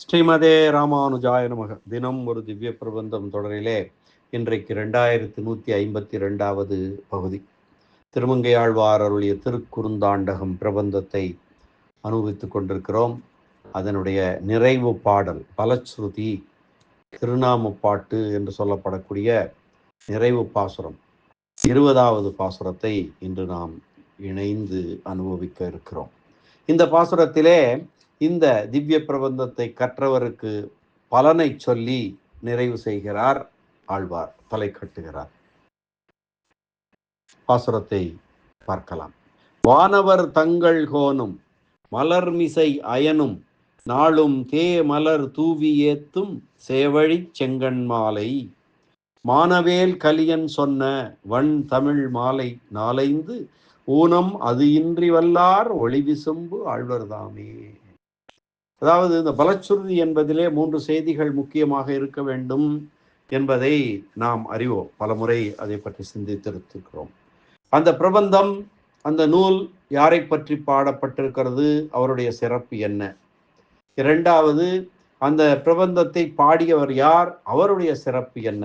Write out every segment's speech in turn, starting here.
ஸ்ரீமதே ராமானுஜாய நமக. தினம் ஒரு திவ்ய பிரபந்தம் தொடரிலே இன்றைக்கு ரெண்டாயிரத்தி நூற்றி ஐம்பத்தி ரெண்டாவது பகுதி. திருமங்கையாழ்வார் அருளிய திருக்குறுந்தாண்டகம் பிரபந்தத்தை அனுபவித்துக் கொண்டிருக்கிறோம். அதனுடைய நிறைவு பாடல் பலஸ்ருதி திருநாம பாட்டு என்று சொல்லப்படக்கூடிய நிறைவு பாசுரம். இருபதாவது பாசுரத்தை இன்று நாம் இணைந்து அனுபவிக்க இருக்கிறோம். இந்த பாசுரத்திலே இந்த திவ்ய பிரபந்தத்தை கற்றவருக்கு பலனை சொல்லி நிறைவு செய்கிறார் ஆழ்வார். தலை கட்டுகிறார். பாசுரத்தை பார்க்கலாம். வானவர் தங்கள் கோனும் மலர்மிசை அயனும் நாளும் தே மலர் தூவி ஏத்தும் சேவழி செங்கன் மாலை. மானவேல் கலியன் சொன்ன வன் தமிழ் மாலை நாளைந்து ஊனம் அது இன்றி வல்லார் ஒளிவிசும்பு ஆழ்வர்தாமே அதாவது இந்த பலச்சுருதி என்பதிலே மூன்று செய்திகள் முக்கியமாக இருக்க வேண்டும் என்பதை நாம் அறிவோம். பலமுறை அதை பற்றி சிந்தித்திருக்கிறோம். அந்த பிரபந்தம் அந்த நூல் யாரை பற்றி பாடப்பட்டிருக்கிறது அவருடைய சிறப்பு என்ன? இரண்டாவது அந்த பிரபந்தத்தை பாடியவர் யார் அவருடைய சிறப்பு என்ன?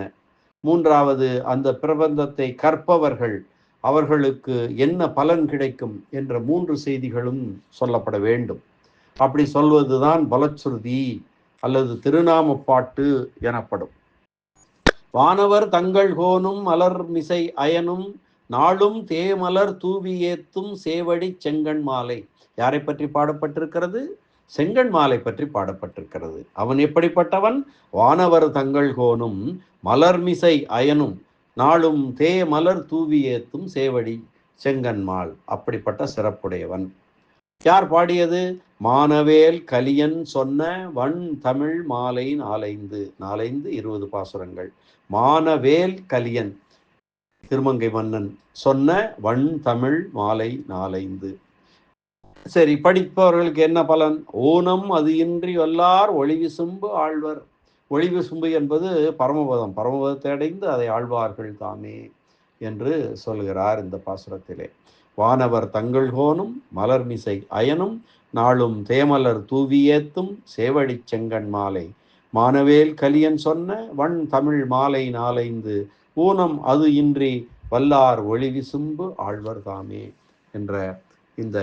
மூன்றாவது அந்த பிரபந்தத்தை கற்பவர்கள் அவர்களுக்கு என்ன பலன் கிடைக்கும் என்ற மூன்று செய்திகளும் சொல்லப்பட வேண்டும். அப்படி சொல்வதுதான் பலச்சுருதி அல்லது திருநாம பாட்டு எனப்படும். வானவர் தங்கள் கோனும் மலர் மிசை அயனும் நாளும் தேமலர் தூவி ஏத்தும் சேவடி செங்கண் மாலை. யாரை பற்றி பாடப்பட்டிருக்கிறது? செங்கண் மாலை பற்றி பாடப்பட்டிருக்கிறது. அவன் எப்படிப்பட்டவன்? வானவர் தங்கள் கோனும் மலர்மிசை அயனும் நாளும் தே மலர் தூவி ஏத்தும் சேவடி செங்கன்மாள் அப்படிப்பட்ட சிறப்புடையவன். யார் பாடியது? மானவேல் கலியன் சொன்ன வன் தமிழ் மாலை நாலைந்து நாலைந்து இருபது பாசுரங்கள். மானவேல் கலியன் திருமங்கை மன்னன் சொன்ன வன் தமிழ் மாலை நாலைந்து. சரி படிப்பவர்களுக்கு என்ன பலன்? ஊனம் அது இன்றி வல்லார் ஒளிவிசும்பு ஆழ்வர். ஒளிவிசும்பு என்பது பரமபதம். பரமபதத்தை அடைந்து அதை ஆழ்வார்கள் தாமே என்று சொல்கிறார் இந்த பாசுரத்திலே. வானவர் தங்கள் கோனும் மலர்மிசை அயனும் நாளும் தேமலர் தூவியேத்தும் சேவடி செங்கன் மாலை. மானவேல் கலியன் சொன்ன வன் தமிழ் மாலை நாலைந்து ஊனம் அது இன்றி வல்லார் ஒளி விசும்பு ஆழ்வர் தாமே என்ற இந்த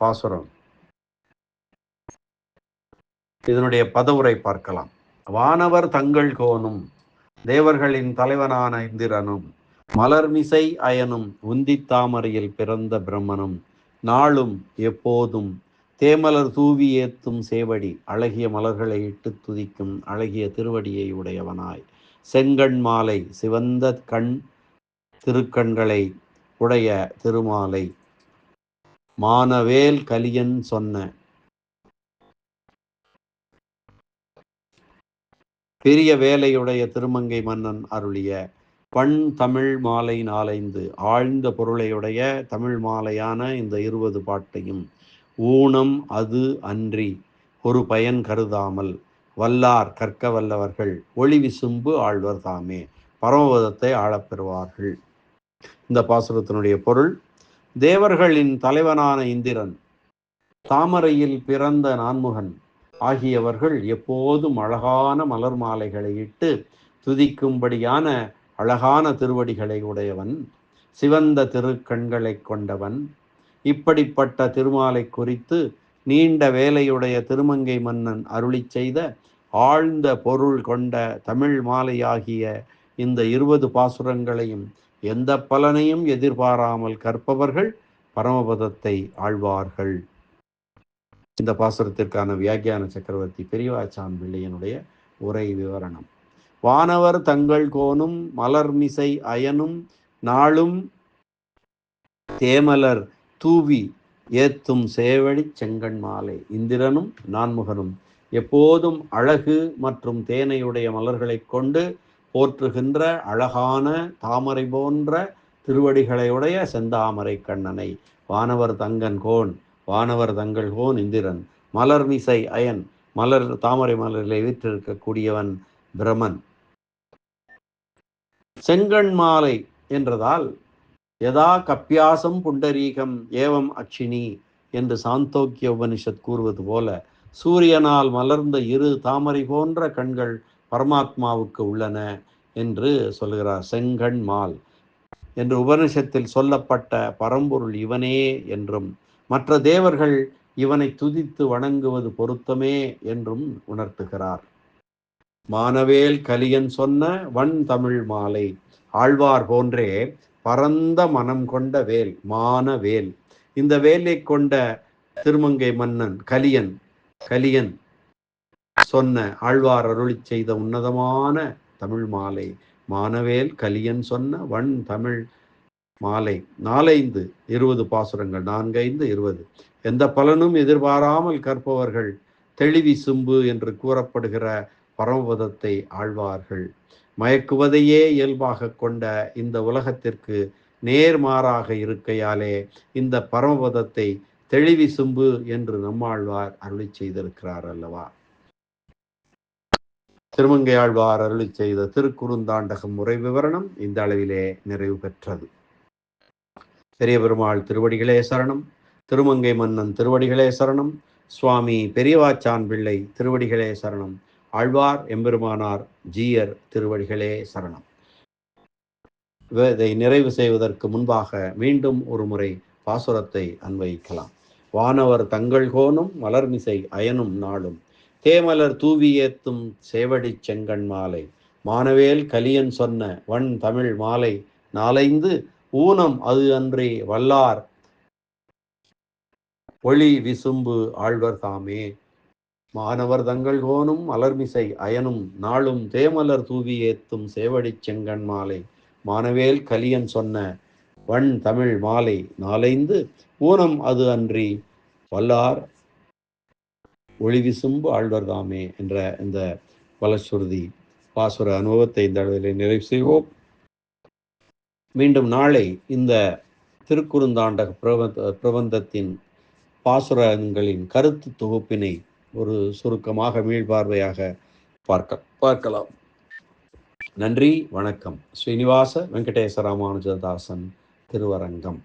பாசுரம். இதனுடைய பதவுரை பார்க்கலாம். வானவர் தங்கள் கோனும் தேவர்களின் தலைவனான இந்திரனும் மலர்மிசை அயனும் உந்தி தாமரையில் பிறந்த பிரம்மனும் நாளும் எப்போதும் தேமலர் தூவி ஏத்தும் சேவடி அழகிய மலர்களை இட்டு துதிக்கும் அழகிய திருவடியை உடையவனாய். செங்கண் மாலை சிவந்த கண் திருக்கண்களை உடைய திருமாலை. மானவேல் கலியன் சொன்ன பெரிய வேலையுடைய திருமங்கை மன்னன் அருளிய பண் தமிழ் மாலை நாலைந்து. ஆழ்ந்த பொருளையுடைய தமிழ் மாலையான இந்த இருபது பாட்டையும் ஊனம் அது அன்றி ஒரு பயன் கருதாமல் வல்லார் கற்க வல்லவர்கள் ஒளி விசும்பு ஆழ்வர் தாமே பரமபதத்தை ஆளப்பெறுவார்கள் இந்த பாசுரத்தினுடைய பொருள் தேவர்களின் தலைவனான இந்திரன் தாமரையில் பிறந்த நான்முகன் ஆகியவர்கள் எப்போதும் அழகான மலர் மாலைகளை இட்டு துதிக்கும்படியான அழகான திருவடிகளை உடையவன் சிவந்த திருக்கண்களை கொண்டவன். இப்படிப்பட்ட திருமாலை குறித்து நீண்ட வேலையுடைய திருமங்கை மன்னன் அருளி செய்த ஆழ்ந்த பொருள் கொண்ட தமிழ் மாலையாகிய இந்த இருபது பாசுரங்களையும் எந்த பலனையும் எதிர்பாராமல் கற்பவர்கள் பரமபதத்தை ஆழ்வார்கள். இந்த பாசுரத்திற்கான வியாக்கியான சக்கரவர்த்தி பெரியவாச்சான் பிள்ளையனுடைய உரை விவரணம். வானவர் தங்கள் கோனும் மலர்மிசை அயனும் நாளும் தேமலர் தூவி ஏத்தும் சேவடி செங்கண் மாலை. இந்திரனும் நான்முகனும் எப்போதும் அழகு மற்றும் தேனையுடைய மலர்களைக் கொண்டு போற்றுகின்ற அழகான தாமரை போன்ற திருவடிகளையுடைய செந்தாமரை கண்ணனை. வானவர் தங்கன் கோன் வானவர் தங்கள் கோன் இந்திரன். மலர் மிசை அயன் மலர் தாமரை மலரிலே வீற்றிருக்கக்கூடியவன் பிரமன். செங்கண் மாலை என்றதால் யதா கப்பியாசம் புண்டரீகம் ஏவம் அக்ஷினி என்று சாந்தோக்கிய உபனிஷத் கூறுவது போல சூரியனால் மலர்ந்த இரு தாமரை போன்ற கண்கள் பரமாத்மாவுக்கு உள்ளன என்று சொல்கிறார் செங்கண் மால் என்று உபனிஷத்தில் சொல்லப்பட்ட பரம்பொருள் இவனே என்றும் மற்ற தேவர்கள் இவனை துதித்து வணங்குவது பொருத்தமே என்றும் உணர்த்துகிறார். மானவேல் கலியன் சொன்ன வன் தமிழ் மாலை. ஆழ்வார் போன்றே பரந்த மனம் கொண்ட வேல் மானவேல். இந்த வேலை கொண்ட திருமங்கை மன்னன் கலியன் கலியன் சொன்ன ஆழ்வார் அருளி செய்த உன்னதமான தமிழ் மாலை. மானவேல் கலியன் சொன்ன வன் தமிழ் மாலை. நாலைந்து இருபது பாசுரங்கள் நான்கைந்து இருபது. எந்த பலனும் எதிர்பாராமல் கற்பவர்கள் தெளிவி சும்பு என்று கூறப்படுகிற பரமபதத்தை ஆழ்வார்கள். மயக்குவதையே இயல்பாக கொண்ட இந்த உலகத்திற்கு நேர்மாறாக இருக்கையாலே இந்த பரமபதத்தை தெளிவி சும்பு என்று நம்மாழ்வார் அருளி செய்திருக்கிறார் அல்லவா? திருமங்கை ஆழ்வார் அருளி செய்த திருக்குறுந்தாண்டகம் முறை விவரணம் இந்த அளவிலே நிறைவு பெற்றது. பெரிய பெருமாள் திருவடிகளே சரணம் திருமங்கை மன்னன் திருவடிகளே சரணம் சுவாமி பெரியவாச்சான் பிள்ளை திருவடிகளே சரணம் ஆழ்வார் எம்பெருமானார் ஜீயர் திருவடிகளே சரணம். இதை நிறைவு செய்வதற்கு முன்பாக மீண்டும் ஒரு முறை பாசுரத்தை அன்வயிக்கலாம். வானவர் தங்கள் கோனும் மலர்மிசை அயனும் நாளும். தேமலர் தூவியேத்தும் சேவடி செங்கண் மாலை. மானவேல் கலியன் சொன்ன வன் தமிழ் மாலை நாளைந்து ஊனம் அது அன்றே வல்லார். ஒளி விசும்பு ஆழ்வர் தாமே. மாணவர் தங்கள் கோனும் மலர்மிசை அயனும் நாளும் தேமலர் தூவி ஏத்தும் சேவடி செங்கன் மாலை. மானவேல் கலியன் சொன்ன வன் தமிழ் மாலை நாளைந்து ஊனம் அது அன்றி வல்லார் ஒளிவிசும்பு ஆழ்வர்தாமே என்ற இந்த பலசுருதி பாசுர அனுபவத்தை இந்த அளவில் நிறைவு செய்வோம். மீண்டும் நாளை இந்த திருக்குறுந்தாண்ட பிரபந்த பிரபந்தத்தின் பாசுரங்களின் கருத்து தொகுப்பினை ஒரு சுருக்கமாக மீள்பார்வையாக பார்க்க பார்க்கலாம். நன்றி வணக்கம். ஸ்ரீனிவாச வெங்கடேச ராமானுஜதாசன் திருவரங்கம்.